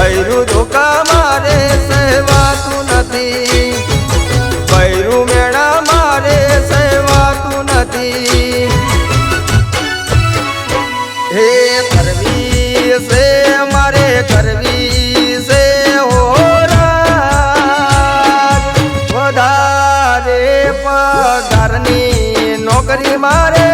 ભૈરું ધોકા મારે સહેવાતું નથી. ભૈરું મેળા મારે સહેવાતું નથી. હે કરવી છે મારે કરવી છે હોરા વધારે પગારની નોકરી મારે